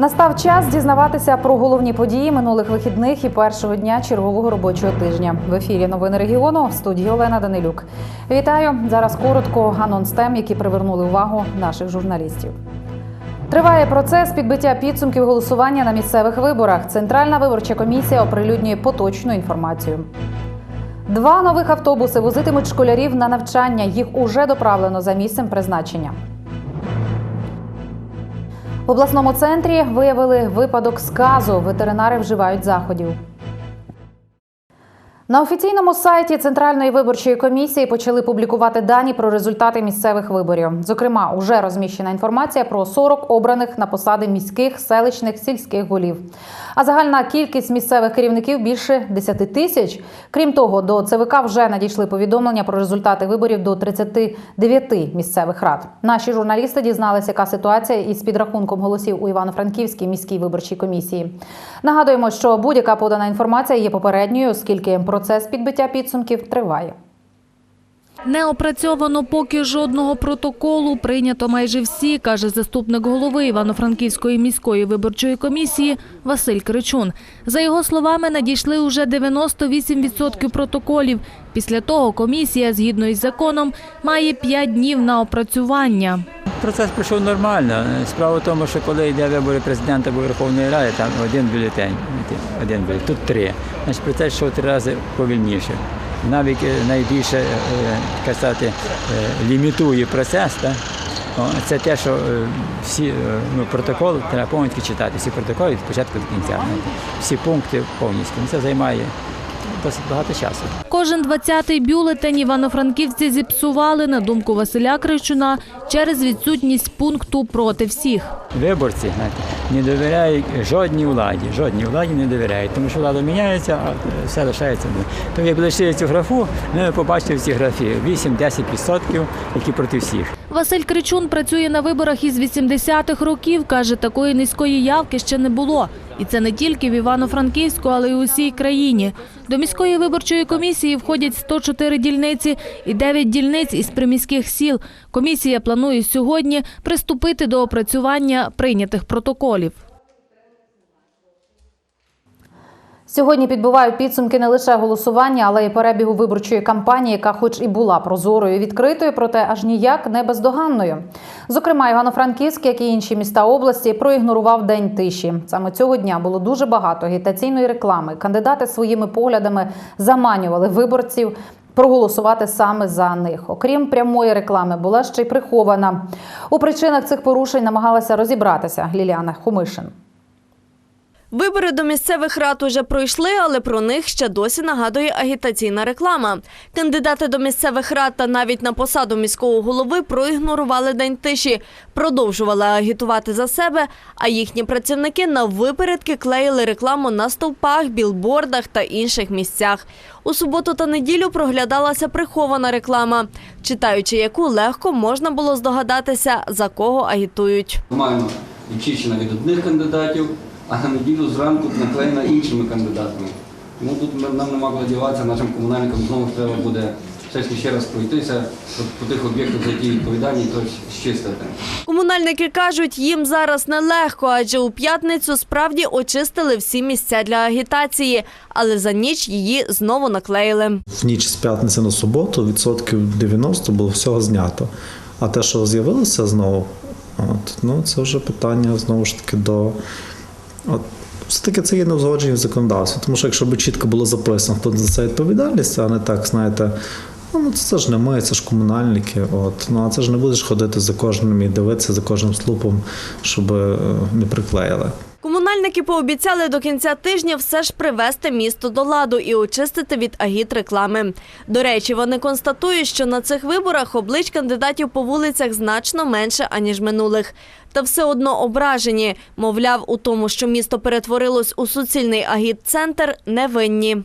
Настав час дізнаватися про головні події минулих вихідних і першого дня чергового робочого тижня. В ефірі новини регіону в студії Олена Данилюк. Вітаю зараз. Коротко анонс тем, які привернули увагу наших журналістів. Триває процес підбиття підсумків голосування на місцевих виборах. Центральна виборча комісія оприлюднює поточну інформацію. Два нових автобуси возитимуть школярів на навчання. Їх уже доправлено за місцем призначення. Обласному центрі виявили випадок сказу. Ветеринари вживають заходів. На офіційному сайті Центральної виборчої комісії почали публікувати дані про результати місцевих виборів. Зокрема, уже розміщена інформація про 40 обраних на посади міських, селищних, сільських голів. А загальна кількість місцевих керівників більше 10 тисяч. Крім того, до ЦВК вже надійшли повідомлення про результати виборів до 39 місцевих рад. Наші журналісти дізналися, яка ситуація із підрахунком голосів у Івано-Франківській міській виборчій комісії. Нагадуємо, що будь-яка подана інформація є попередньою, оскільки процес підбиття підсумків триває. Не опрацьовано поки жодного протоколу. Прийнято майже всі, каже заступник голови Івано-Франківської міської виборчої комісії Василь Кричун. За його словами, надійшли уже 98% протоколів. Після того комісія, згідно із законом, має 5 днів на опрацювання. Процес пройшов нормально. Справа в тому, що коли йде вибори президента або Верховної Ради, там один бюлетень, один бюлетень, тут три. Значить, процес йшов три рази повільніше. Навіть е, найбільше е, так сказати, е, лімітує процес. Так? Це те, що всі ну, протокол треба повністю читати, всі протоколи від початку до кінця. Всі пункти повністю. Ну, Це займає досить багато часу. Кожен 20-й бюлетень івано-франківці зіпсували, на думку Василя Кричуна, через відсутність пункту проти всіх. Виборці не довіряють жодній владі, жодній владі не довіряють, тому що влада міняється, а все лишається. Тому як лишили цю графу, ми побачили в цій графі 8-10%, які проти всіх. Василь Кричун працює на виборах із 80-х років. Каже, такої низької явки ще не було. І це не тільки в Івано-Франківську, але й у всій країні. До міської виборчої комісії входять 104 дільниці і 9 дільниць із приміських сіл. Комісія планує сьогодні приступити до опрацювання прийнятих протоколів. Сьогодні підбивають підсумки не лише голосування, але й перебігу виборчої кампанії, яка, хоч і була прозорою, і відкритою, проте аж ніяк не бездоганною. Зокрема, Івано-Франківськ, як і інші міста області, проігнорував день тиші. Саме цього дня було дуже багато агітаційної реклами. Кандидати своїми поглядами заманювали виборців. Проголосувати саме за них, окрім прямої реклами, була ще й прихована. У причинах цих порушень намагалася розібратися Ліліана Хумишин. Вибори до місцевих рад уже пройшли, але про них ще досі нагадує агітаційна реклама. Кандидати до місцевих рад та навіть на посаду міського голови проігнорували день тиші, продовжували агітувати за себе, а їхні працівники наввипередки клеїли рекламу на стовпах, білбордах та інших місцях. У суботу та неділю проглядалася прихована реклама, читаючи яку легко можна було здогадатися, за кого агітують. Маємо відчищена від одних кандидатів, а на неділю зранку наклеєна іншими кандидатами. Тому тут нам нема куди діватися, нашим комунальникам знову ж треба буде все ж таки ще раз пройтися по, по тих об'єктах, за які відповідальні, то щистити. Комунальники кажуть, їм зараз нелегко, адже у п'ятницю справді очистили всі місця для агітації, але за ніч її знову наклеїли. В ніч з п'ятниці на суботу відсотків 90 було всього знято. А те, що з'явилося знову, от, ну, це вже питання знову ж таки до. От, все-таки це є неузгодження в законодавстві, тому що якщо б чітко було записано, хто за це відповідальність, а не так, знаєте, ну це ж не ми, це ж комунальники. От, ну а це ж не будеш ходити за кожним і дивитися за кожним слупом, щоб е, не приклеїли. Комунальники пообіцяли до кінця тижня все ж привести місто до ладу і очистити від агіт-реклами. До речі, вони констатують, що на цих виборах облич кандидатів по вулицях значно менше, аніж минулих. Та все одно ображені. Мовляв, у тому, що місто перетворилось у суцільний агіт-центр, не винні.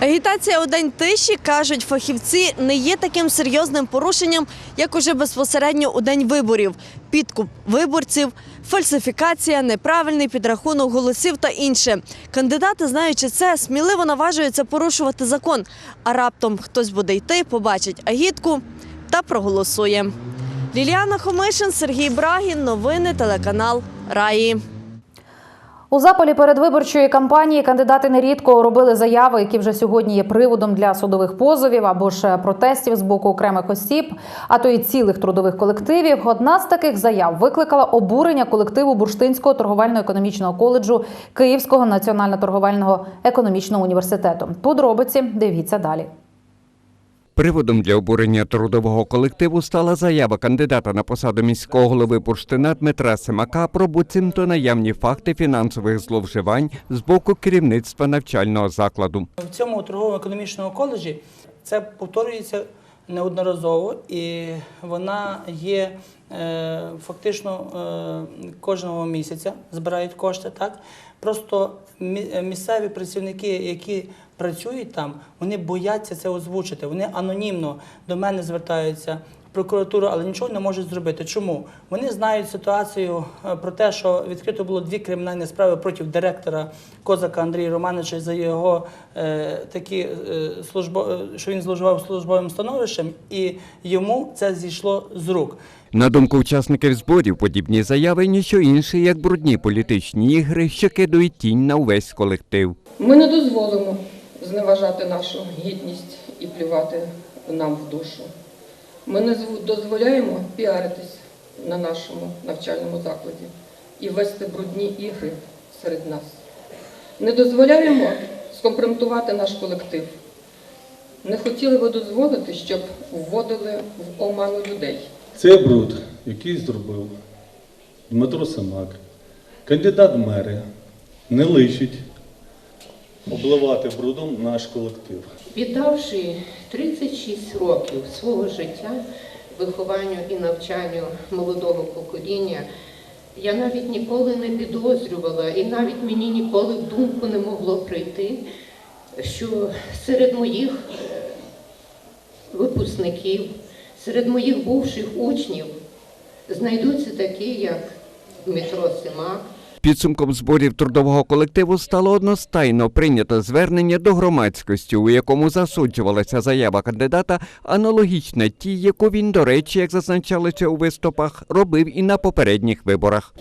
Агітація у день тиші, кажуть фахівці, не є таким серйозним порушенням, як уже безпосередньо у день виборів. Підкуп виборців, фальсифікація, неправильний підрахунок голосів та інше. Кандидати, знаючи це, сміливо наважуються порушувати закон. А раптом хтось буде йти, побачить агітку та проголосує. Ліліана Хомишин, Сергій Брагін. Новини телеканал Раї. У запалі передвиборчої кампанії кандидати нерідко робили заяви, які вже сьогодні є приводом для судових позовів або ж протестів з боку окремих осіб, а то й цілих трудових колективів. Одна з таких заяв викликала обурення колективу Бурштинського торговельно-економічного коледжу Київського національно-торговельного економічного університету. Подробиці дивіться далі. Приводом для обурення трудового колективу стала заява кандидата на посаду міського голови Бурштина Дмитра Семака про буцімто наявні факти фінансових зловживань з боку керівництва навчального закладу. В цьому торгово-економічному коледжі це повторюється неодноразово, і вона є е, фактично е, кожного місяця збирають кошти. Так просто мі- місцеві працівники, які працюють там, вони бояться це озвучити. Вони анонімно до мене звертаються. Прокуратуру, але нічого не можуть зробити. Чому? Вони знають ситуацію е, про те, що відкрито було дві кримінальні справи проти директора Козака Андрія Романовича за його е, такі е, службо, е, що він зловживав службовим становищем, і йому це зійшло з рук. На думку учасників зборів, подібні заяви ніщо інше, як брудні політичні ігри, що кидають тінь на увесь колектив. Ми не дозволимо зневажати нашу гідність і плювати нам в душу. Ми не дозволяємо піаритись на нашому навчальному закладі і вести брудні ігри серед нас. Не дозволяємо скомпрометувати наш колектив. Не хотіли би дозволити, щоб вводили в оману людей. Цей бруд, який зробив Дмитро Семак, кандидат в мери, не личить обливати брудом наш колектив. Віддавши 36 років свого життя вихованню і навчанню молодого покоління, я навіть ніколи не підозрювала, і навіть мені ніколи в думку не могло прийти, що серед моїх е, випускників, серед моїх бувших учнів знайдуться такі, як Дмитро Симак, Підсумком зборів трудового колективу стало одностайно прийнято звернення до громадськості, у якому засуджувалася заява кандидата, аналогічна тій, яку він, до речі, як зазначалося у виступах, робив і на попередніх виборах.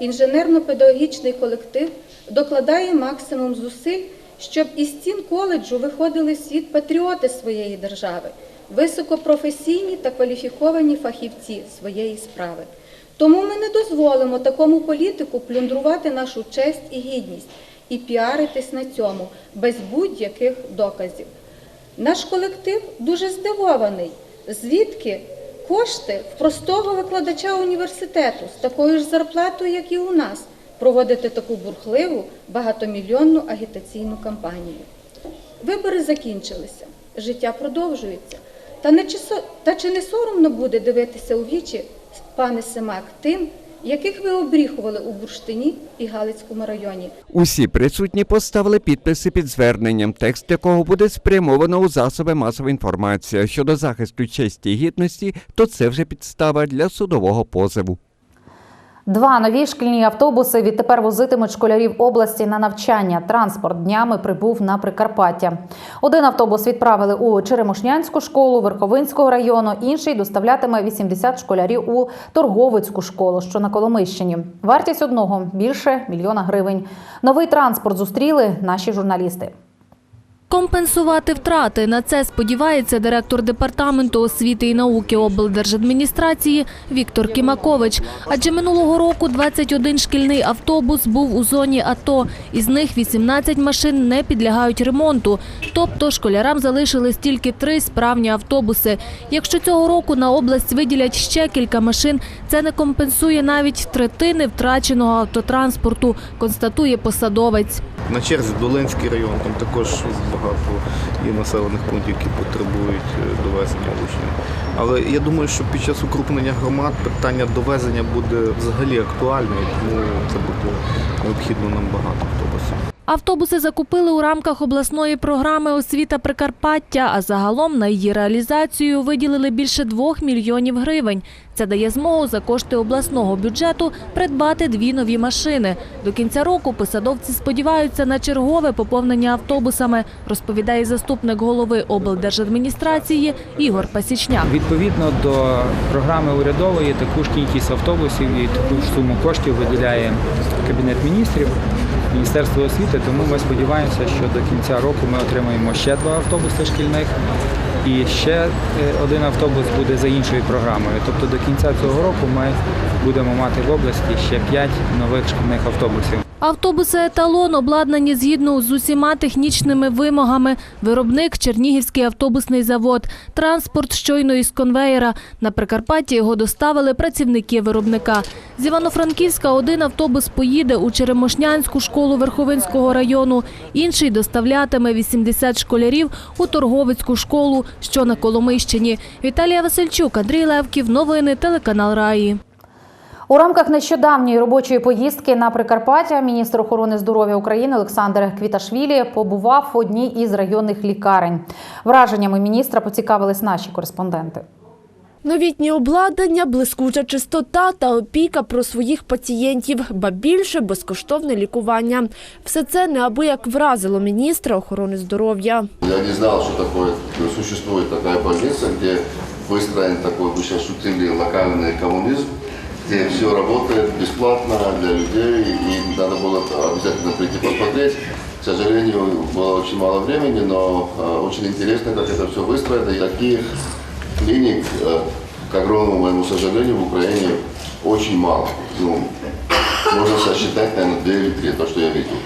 Інженерно-педагогічний колектив докладає максимум зусиль, щоб із стін коледжу виходили світ патріоти своєї держави, високопрофесійні та кваліфіковані фахівці своєї справи. Тому ми не дозволимо такому політику плюндрувати нашу честь і гідність і піаритись на цьому без будь-яких доказів. Наш колектив дуже здивований, звідки кошти в простого викладача університету з такою ж зарплатою, як і у нас, проводити таку бурхливу багатомільйонну агітаційну кампанію. Вибори закінчилися, життя продовжується. Та, не та чи не соромно буде дивитися у вічі, пане Семак, тим, яких ви обріхували у Бурштині і Галицькому районі? Усі присутні поставили підписи під зверненням, текст якого буде спрямовано у засоби масової інформації. Щодо захисту честі і гідності, то це вже підстава для судового позову. Два нові шкільні автобуси відтепер возитимуть школярів області на навчання. Транспорт днями прибув на Прикарпаття. Один автобус відправили у Черемошнянську школу Верховинського району, інший доставлятиме 80 школярів у Торговицьку школу, що на Коломищині. Вартість одного більше мільйона гривень. Новий транспорт зустріли наші журналісти. Компенсувати втрати на це сподівається директор департаменту освіти і науки облдержадміністрації Віктор Кімакович. Адже минулого року 21 шкільний автобус був у зоні АТО. Із них 18 машин не підлягають ремонту. Тобто школярам залишились тільки три справні автобуси. Якщо цього року на область виділять ще кілька машин, це не компенсує навіть третини втраченого автотранспорту, констатує посадовець. На черзі Долинський район, там також багато є населених пунктів, які потребують е, довезення учнів. Але я думаю, що під час укрупнення громад питання довезення буде взагалі актуальне, і тому це буде необхідно нам багато автобусів. Автобуси закупили у рамках обласної програми Освіта Прикарпаття, а загалом на її реалізацію виділили більше двох мільйонів гривень. Це дає змогу за кошти обласного бюджету придбати дві нові машини. До кінця року посадовці сподіваються на чергове поповнення автобусами, розповідає заступник голови облдержадміністрації Ігор Пасічняк. Відповідно до програми урядової таку ж кількість автобусів і таку ж суму коштів виділяє Кабінет міністрів. Міністерства освіти, тому ми сподіваємося, що до кінця року ми отримаємо ще два автобуси шкільних. І ще е, один автобус буде за іншою програмою. Тобто до кінця цього року ми будемо мати в області ще п'ять нових шкільних автобусів. Автобуси еталон обладнані згідно з усіма технічними вимогами. Виробник Чернігівський автобусний завод. Транспорт щойно із конвеєра. На Прикарпатті його доставили працівники виробника. З Івано-Франківська один автобус поїде у Черемошнянську школу Верховинського району. Інший доставлятиме 80 школярів у Торговицьку школу, що на Коломийщині. Віталія Васильчук, Андрій Левків. Новини телеканал Раї. У рамках нещодавньої робочої поїздки на Прикарпаття міністр охорони здоров'я України Олександр Квіташвілі побував в одній із районних лікарень. Враженнями міністра поцікавились наші кореспонденти. Новітнє обладнання, блискуча чистота та опіка про своїх пацієнтів, ба більше безкоштовне лікування. Все це неабияк вразило міністра охорони здоров'я. Я не знал, что такое, существует такая больница, где выстроен такой, вы сейчас шутили, локальный коммунизм, Где все работает бесплатно для людей, и надо было обязательно прийти посмотреть. К сожалению, было очень мало времени, но э, очень интересно, как это все выстроено. И таких клиник, э, к огромному моему сожалению, в Украине очень мало. Ну, можно сосчитать, наверное, две или три, то, что я видел.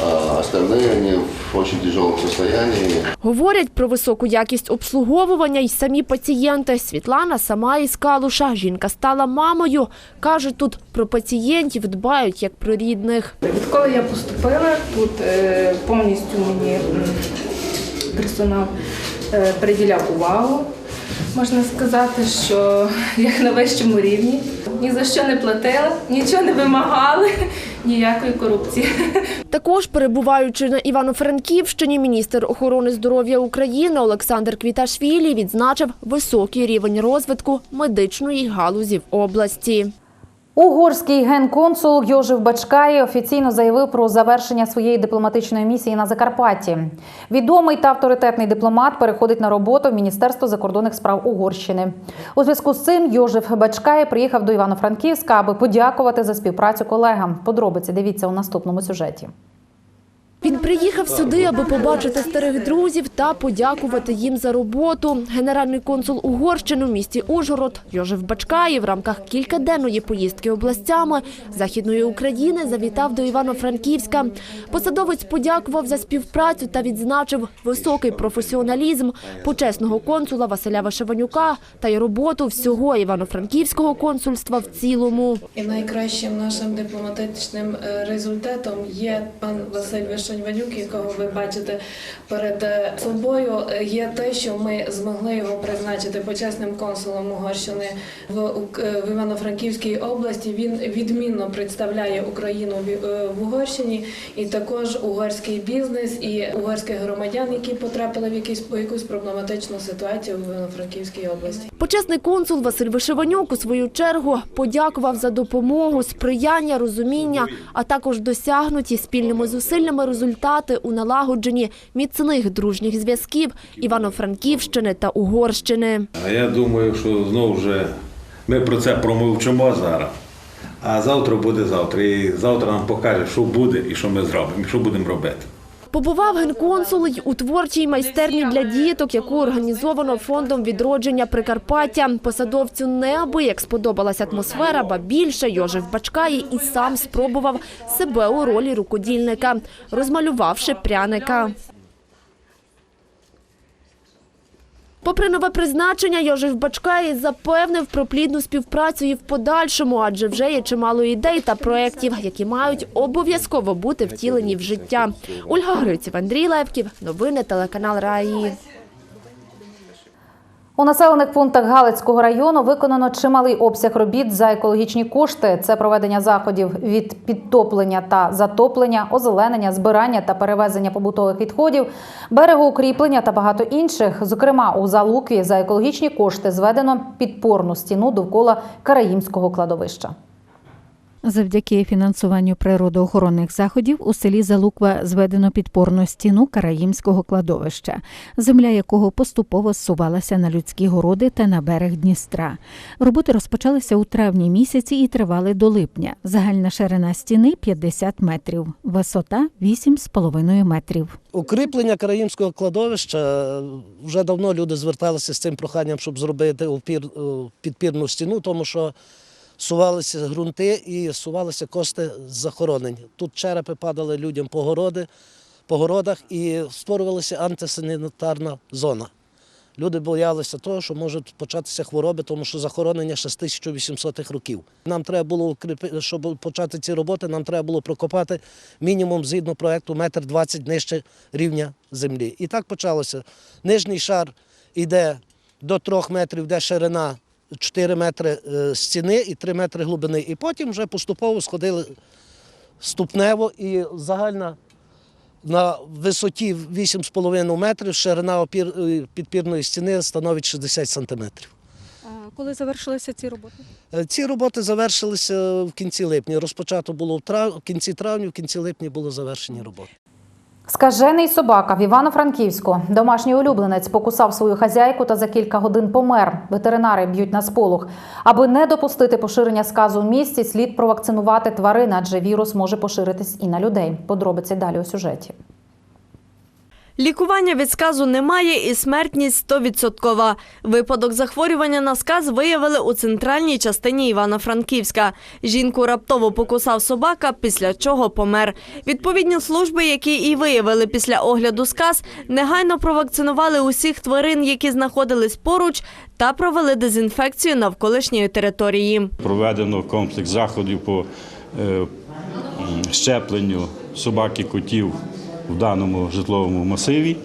А остальные, они в очень тяжелом состоянии. Говорять про високу якість обслуговування й самі пацієнти. Світлана сама із Калуша. Жінка стала мамою. Каже, тут про пацієнтів дбають як про рідних. Відколи я поступила, тут е, повністю мені персонал е, приділяв увагу. Можна сказати, що як на вищому рівні. Ні за що не платила, нічого не вимагали, ніякої корупції. Також перебуваючи на Івано-Франківщині, міністр охорони здоров'я України Олександр Квіташвілі відзначив високий рівень розвитку медичної галузі в області. Угорський генконсул Йожев Бачкай офіційно заявив про завершення своєї дипломатичної місії на Закарпатті. Відомий та авторитетний дипломат переходить на роботу в Міністерство закордонних справ Угорщини. У зв'язку з цим Йожев Бачкай приїхав до Івано-Франківська, аби подякувати за співпрацю колегам. Подробиці дивіться у наступному сюжеті. Він приїхав сюди, аби побачити старих друзів та подякувати їм за роботу. Генеральний консул Угорщини в місті Ужгород Йожев Бачкаєв в рамках кількаденної поїздки областями Західної України завітав до Івано-Франківська. Посадовець подякував за співпрацю та відзначив високий професіоналізм почесного консула Василя Вишиванюка та й роботу всього Івано-Франківського консульства в цілому. І найкращим нашим дипломатичним е, результатом є пан Василь Вишеньванюк, якого ви бачите перед е, собою. Е, Є те, що ми змогли його призначити почесним консулом Угорщини в, е, Івано-Франківській області. Він відмінно представляє Україну в- Угорщині і також угорський бізнес і угорських громадян, які потрапили в якісь якусь проблематичну ситуацію в Івано-Франківській області. Почесний консул Василь Вишиванюк у свою чергу подякував за допомогу, сприяння, розуміння, а також досягнуті спільними зусиллями результати у налагодженні міцних дружніх зв'язків Івано-Франківщини та Угорщини. А я думаю, що знову вже ми про це промовчимо зараз. А завтра буде завтра. І завтра нам покаже, що буде і що ми зробимо, і що будемо робити. Побував генконсул й у творчій майстерні для діток, яку організовано фондом відродження Прикарпаття. Посадовцю неабияк сподобалась атмосфера, ба більше Йожев Бачкає і сам спробував себе у ролі рукодільника, розмалювавши пряника. Попри нове призначення, Йожев Бачкай запевнив про плідну співпрацю і в подальшому, адже вже є чимало ідей та проєктів, які мають обов'язково бути втілені в життя. Ольга Гриців, Андрій Левків. Новини телеканал Раї. У населених пунктах Галицького району виконано чималий обсяг робіт за екологічні кошти. Це проведення заходів від підтоплення та затоплення, озеленення, збирання та перевезення побутових відходів, берегоукріплення та багато інших. Зокрема, у Залукві за екологічні кошти зведено підпорну стіну довкола Караїмського кладовища. Завдяки фінансуванню природоохоронних заходів у селі Залуква зведено підпорну стіну караїмського кладовища, земля якого поступово зсувалася на людські городи та на берег Дністра. Роботи розпочалися у травні місяці і тривали до липня. Загальна ширина стіни 50 метрів, висота 8,5 метрів. Укріплення Караїмського кладовища вже давно люди зверталися з цим проханням, щоб зробити е, підпірну стіну, тому що сувалися ґрунти і сувалися кости з захоронень. Тут черепи падали людям по, городи, по городах і створювалася антисанітарна зона. Люди боялися того, що можуть початися хвороби, тому що захоронення ще з 1800-х років. Нам треба було щоб почати ці роботи, нам треба було прокопати мінімум згідно проекту метр 20 нижче рівня землі. І так почалося. Нижній шар йде до 3 метрів, де ширина 4 метри е, стіни і 3 метри глибини. І потім вже поступово сходили ступнево і загальна на висоті 8,5 метрів ширина опір, е, підпірної стіни становить 60 сантиметрів. Коли завершилися ці роботи? Е, Ці роботи завершилися в кінці липня. Розпочато було в, трав... в кінці травня, в кінці липня було завершені роботи. Скажений собака в Івано-Франківську. Домашній улюбленець покусав свою хазяйку та за кілька годин помер. Ветеринари б'ють на сполох. Аби не допустити поширення сказу в місті, слід провакцинувати тварин, адже вірус може поширитись і на людей. Подробиці далі у сюжеті. Лікування від сказу немає і смертність 100%. Випадок захворювання на сказ виявили у центральній частині Івано-Франківська. Жінку раптово покусав собака, після чого помер. Відповідні служби, які і виявили після огляду сказ, негайно провакцинували усіх тварин, які знаходились поруч, та провели дезінфекцію навколишньої території. Проведено комплекс заходів по е, щепленню собак і котів в даному житловому масиві.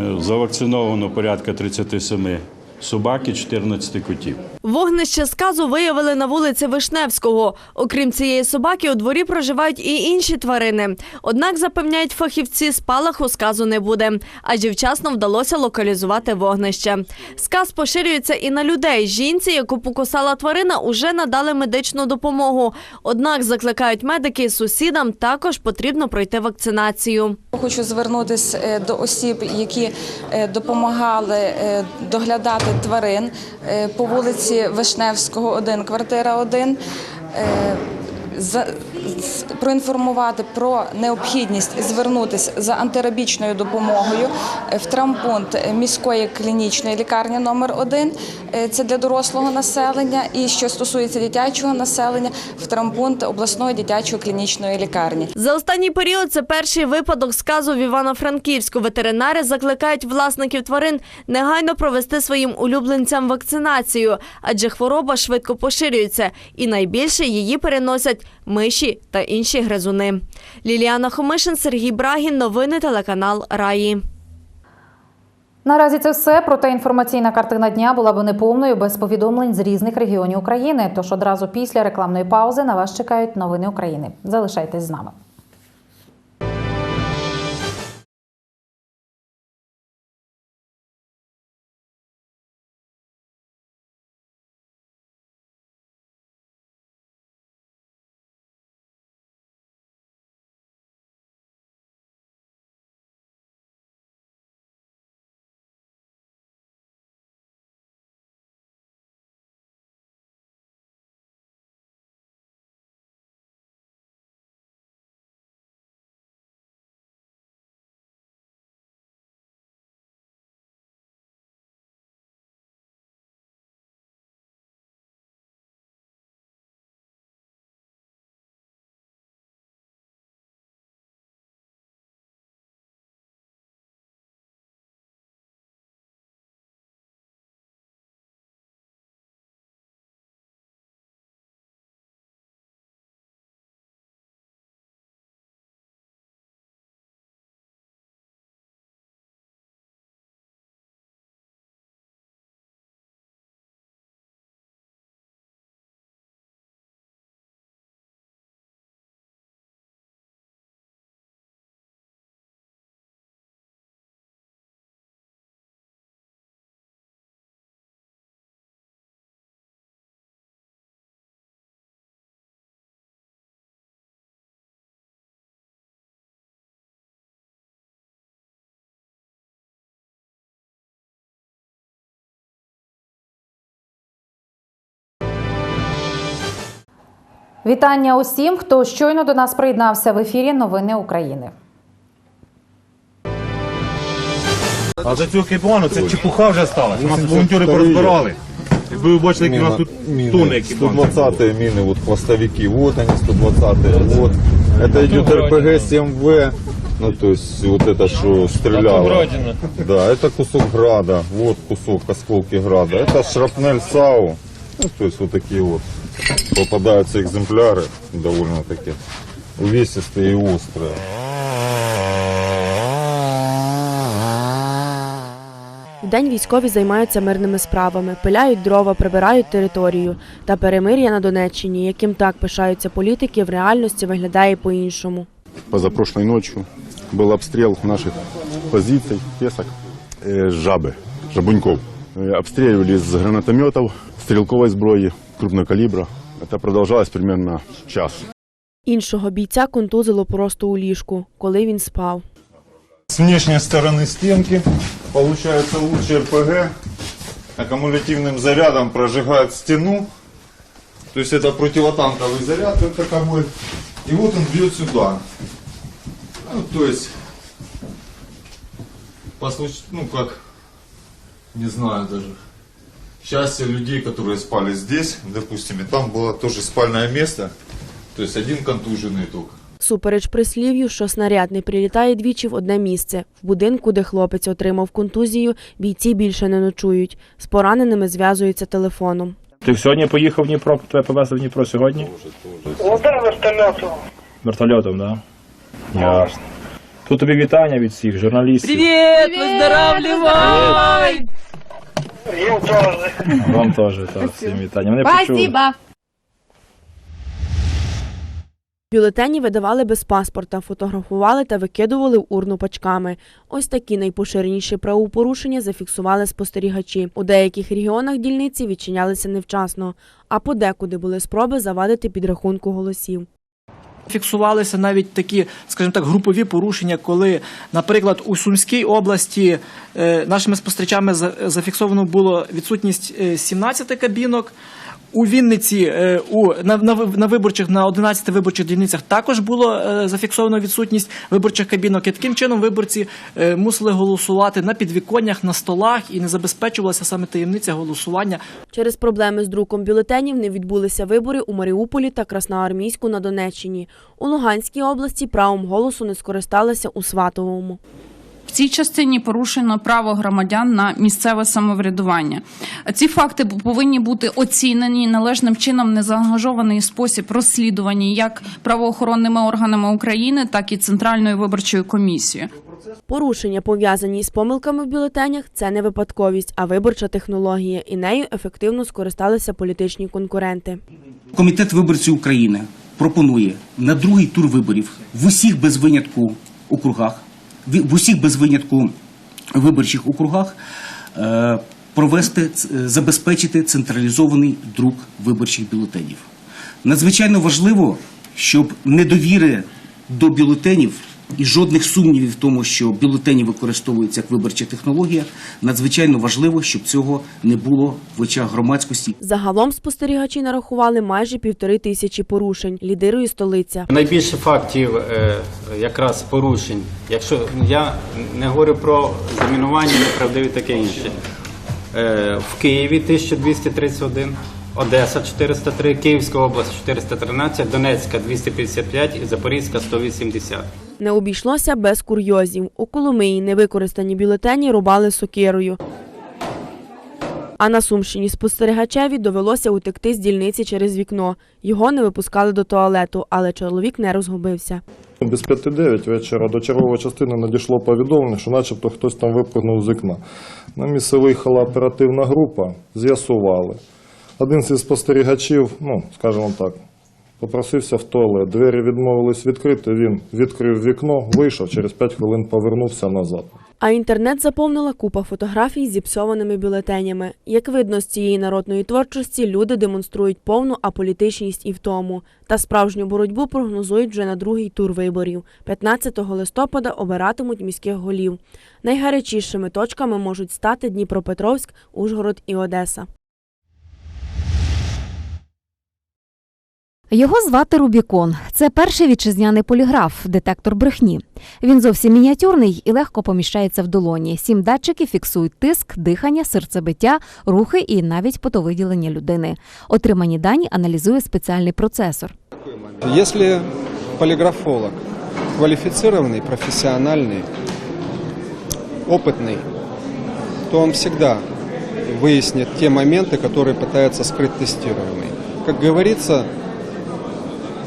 Е, Завакциновано порядка 37 собак і 14 котів. Вогнище сказу виявили на вулиці Вишневського. Окрім цієї собаки, у дворі проживають і інші тварини. Однак, запевняють фахівці, спалаху сказу не буде, адже вчасно вдалося локалізувати вогнище. Сказ поширюється і на людей. Жінці, яку покусала тварина, уже надали медичну допомогу. Однак закликають медики сусідам також потрібно пройти вакцинацію. Хочу звернутися е, до осіб, які е, допомагали е, доглядати тварин е, по вулиці Вишневського, 1, квартира 1. Е, проінформувати про необхідність звернутися за антирабічною допомогою е, в травмпункт міської клінічної лікарні номер 1 це для дорослого населення, і що стосується дитячого населення, в травмпункт обласної дитячої клінічної лікарні. За останній період це перший випадок сказу в Івано-Франківську. Ветеринари закликають власників тварин негайно провести своїм улюбленцям вакцинацію, адже хвороба швидко поширюється, і найбільше її переносять миші та інші гризуни. Ліліана Хомишин, Сергій Брагін. Новини телеканал Раї. Наразі це все. Проте інформаційна картина дня була б неповною без повідомлень з різних регіонів України. Тож одразу після рекламної паузи на вас чекають новини України. Залишайтесь з нами. Вітання усім, хто щойно до нас приєднався в ефірі Новини України. А за цього екіпану це чепуха вже сталася. У нас волонтери порозбирали. Якби ви бачили, які у нас тут тони екіпану. 120 мины, вот хвостовики, вот они, 120 вот. Это идет РПГ 7В, ну то есть вот это что стреляло. Да, это кусок града, вот кусок осколки града. Это шрапнель САУ, ну то есть вот такие вот попадаются экземпляры довольно-таки увесистые и острые. Вдень військові займаються мирними справами, пиляють дрова, прибирають територію. Та перемир'я на Донеччині, яким так пишаються політики, в реальності виглядає по-іншому. Позапрошлой ночью был обстрел наших позиций, песок, э, жабы, жабуньков. Э, обстреливали из гранатометов, стрелковой сброи крупного калибра. Это продолжалось примерно час. Іншого бійця контузило просто у ліжку, коли він спав. С внешней стороны стенки получается луч РПГ аккумулятивным зарядом прожигает стену. То есть это противотанковый заряд как таковой. И вот он бьет сюда. Ну, то есть, по случаю, ну как, не знаю даже. Счастье людей, которые спали здесь, допустим, и там было тоже спальное место. То есть один контуженный только. Супереч прислів'ю, що снаряд не прилітає двічі в одне місце. В будинку, де хлопець отримав контузію, бійці більше не ночують. З пораненими зв'язуються телефоном. Ти сьогодні поїхав в Дніпро, тебе повезли в Дніпро сьогодні? Ну да, вертольотом. Вертольотом, так? Да? Ясно. Тут тобі вітання від всіх журналістів. Привет, выздоравливай! Им тоже. Вам теж так, всім вітання. Вони почули. Бюлетені видавали без паспорта, фотографували та викидували в урну пачками. Ось такі найпоширеніші правопорушення зафіксували спостерігачі. У деяких регіонах дільниці відчинялися невчасно, а подекуди були спроби завадити підрахунку голосів. Фіксувалися навіть такі, скажімо так, групові порушення, коли, наприклад, у Сумській області е, нашими спостерігачами за- зафіксовано було відсутність е, 17 кабінок. У Вінниці е, у на, на, на виборчих на 11 виборчих дільницях також було е, зафіксовано відсутність виборчих кабінок. І таким чином виборці е, мусили голосувати на підвіконнях, на столах і не забезпечувалася саме таємниця голосування. Через проблеми з друком бюлетенів не відбулися вибори у Маріуполі та Красноармійську на Донеччині. У Луганській області правом голосу не скористалися у Сватовому. В цій частині порушено право громадян на місцеве самоврядування. Ці факти повинні бути оцінені належним чином незаангажований спосіб розслідування як правоохоронними органами України, так і Центральною виборчою комісією. Порушення, пов'язані з помилками в бюлетенях, це не випадковість, а виборча технологія, і нею ефективно скористалися політичні конкуренти. Комітет виборців України пропонує на другий тур виборів в усіх без винятку округах, в усіх без винятку виборчих округах е, провести е, забезпечити централізований друк виборчих бюлетенів. Надзвичайно важливо, щоб недовіри до бюлетенів і жодних сумнівів в тому, що бюлетені використовуються як виборча технологія. Надзвичайно важливо, щоб цього не було в очах громадськості. Загалом спостерігачі нарахували майже півтори тисячі порушень. Лідирує столиця. Найбільше фактів е, якраз порушень. Якщо я не говорю про замінування, неправдиві таке інше. Е, в Києві 1231, Одеса 403, Київська область 413, Донецька 255 і Запорізька 180. Не обійшлося без курйозів. У Коломиї невикористані бюлетені рубали сокирою. А на Сумщині спостерігачеві довелося утекти з дільниці через вікно. Його не випускали до туалету, але чоловік не розгубився. Без 5-9 вечора до чергової частини надійшло повідомлення, що начебто хтось там випрыгнув з вікна. На місце виїхала оперативна група, з'ясували. Один зі спостерігачів, ну, скажімо так, попросився в туалет. Двері відмовились відкрити, він відкрив вікно, вийшов, через 5 хвилин повернувся назад. А інтернет заповнила купа фотографій з зіпсованими бюлетенями. Як видно з цієї народної творчості, люди демонструють повну аполітичність і втому. Та справжню боротьбу прогнозують вже на другий тур виборів. 15 листопада обиратимуть міських голів. Найгарячішими точками можуть стати Дніпропетровськ, Ужгород і Одеса. Його звати Рубікон. Це перший вітчизняний поліграф, детектор брехні. Він зовсім мініатюрний і легко поміщається в долоні. Сім датчиків фіксують тиск, дихання, серцебиття, рухи і навіть потовиділення людини. Отримані дані аналізує спеціальний процесор. Если полиграфолог квалифицированный, профессиональный, опытный, то он всегда выяснит те моменты, которые пытается скрыть тестируемый. Как говорится,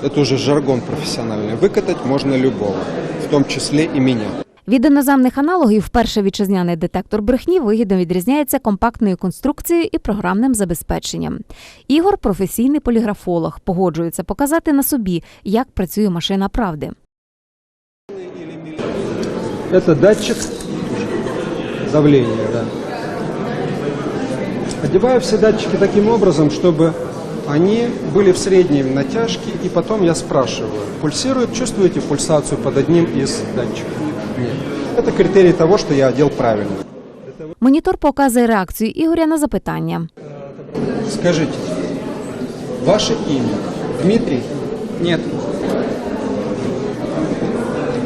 это уже жаргон профессиональный. Выкатать можно любого, в том числе и меня. Від іноземних аналогів перший вітчизняний детектор брехні вигідно відрізняється компактною конструкцією і програмним забезпеченням. Ігор професійний поліграфолог, погоджується показати на собі, як працює машина правди. Это датчик давления, да. Одеваю все датчики таким образом, чтобы они были в средней натяжке, и потом я спрашиваю, пульсирует, чувствуете пульсацию под одним из датчиков? Нет. Это критерий того, что я одел правильно. Монітор показує реакцію Ігоря на запитання. Скажите, ваше имя Дмитрий? Нет.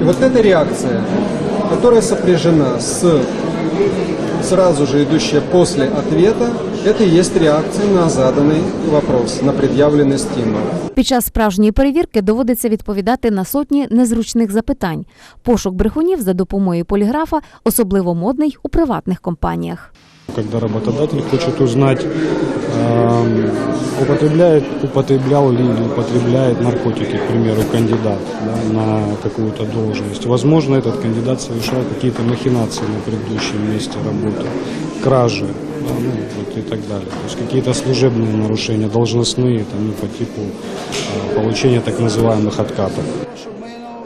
И вот эта реакция, которая сопряжена с сразу же идущая после ответа, это и есть реакция на заданный вопрос, на предъявленный стимул. Під час справжньої перевірки доводиться відповідати на сотні незручних запитань. Пошук брехунів за допомогою поліграфа особливо модний у приватних компаніях. Когда работодатель хочет узнать, эм, употребляет, употреблял ли или употребляет наркотики, к примеру, кандидат да, на какую-то должность. Возможно, этот кандидат совершал какие-то махинации на предыдущем месте работы, кражи да, ну, вот и так далее. То есть какие-то служебные нарушения, должностные там, ну, по типу э, получения так называемых откатов.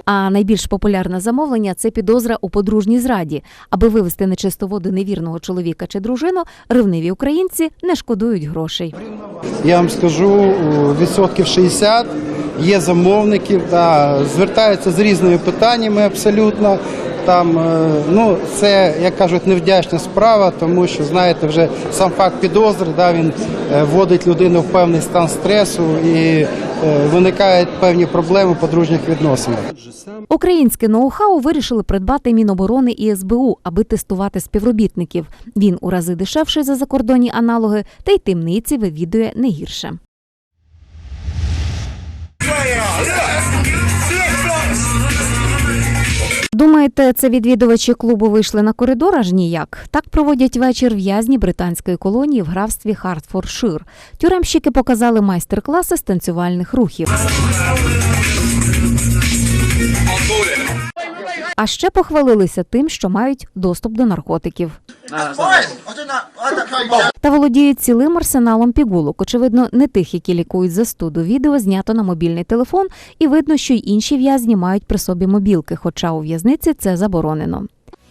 А найбільш популярне замовлення це підозра у подружній зраді. Аби вивести на чисту воду невірного чоловіка чи дружину, ревниві українці не шкодують грошей. Я вам скажу, відсотків 60 є замовників, да, звертаються з різними питаннями абсолютно. Там, е, ну, це, як кажуть, невдячна справа, тому що, знаєте, вже сам факт підозри, да, він е, вводить людину в певний стан стресу і е, виникають певні проблеми в подружніх відносинах. Українське ноу-хау вирішили придбати Міноборони і СБУ, аби тестувати співробітників. Він у рази дешевший за закордонні аналоги, та й темниці вивідує не гірше. Думаєте, це відвідувачі клубу вийшли на коридор аж ніяк? Так проводять вечір в'язні британської колонії в графстві Хартфоршир. Тюремщики показали майстер-класи з танцювальних рухів. А ще похвалилися тим, що мають доступ до наркотиків. Та володіють цілим арсеналом пігулок. Очевидно, не тих, які лікують застуду. Відео знято на мобільний телефон, і видно, що й інші в'язні мають при собі мобілки, хоча у в'язниці це заборонено.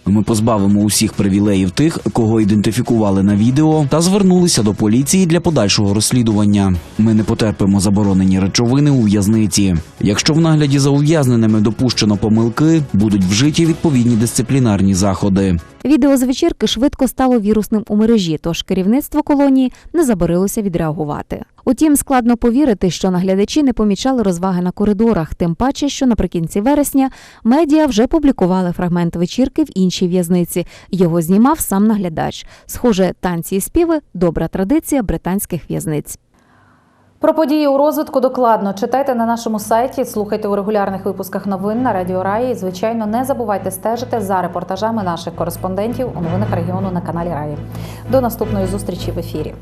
Ми позбавимо усіх привілеїв тих, кого ідентифікували на відео, та звернулися до поліції для подальшого розслідування. Ми не потерпимо заборонені речовини у в'язниці. Якщо в нагляді за ув'язненими допущено помилки, будуть вжиті відповідні дисциплінарні заходи. Відео з вечірки швидко стало вірусним у мережі, тож керівництво колонії не забарилося відреагувати. Утім, складно повірити, що наглядачі не помічали розваги на коридорах, тим паче, що наприкінці вересня медіа вже публікували фрагмент вечірки в іншій в'язниці. Його знімав сам наглядач. Схоже, танці і співи добра традиція британських в'язниць. Про події у розвитку докладно читайте на нашому сайті, слухайте у регулярних випусках новин на Радіо Раї. І, звичайно, не забувайте стежити за репортажами наших кореспондентів у новинах регіону на каналі Раї. До наступної зустрічі в ефірі.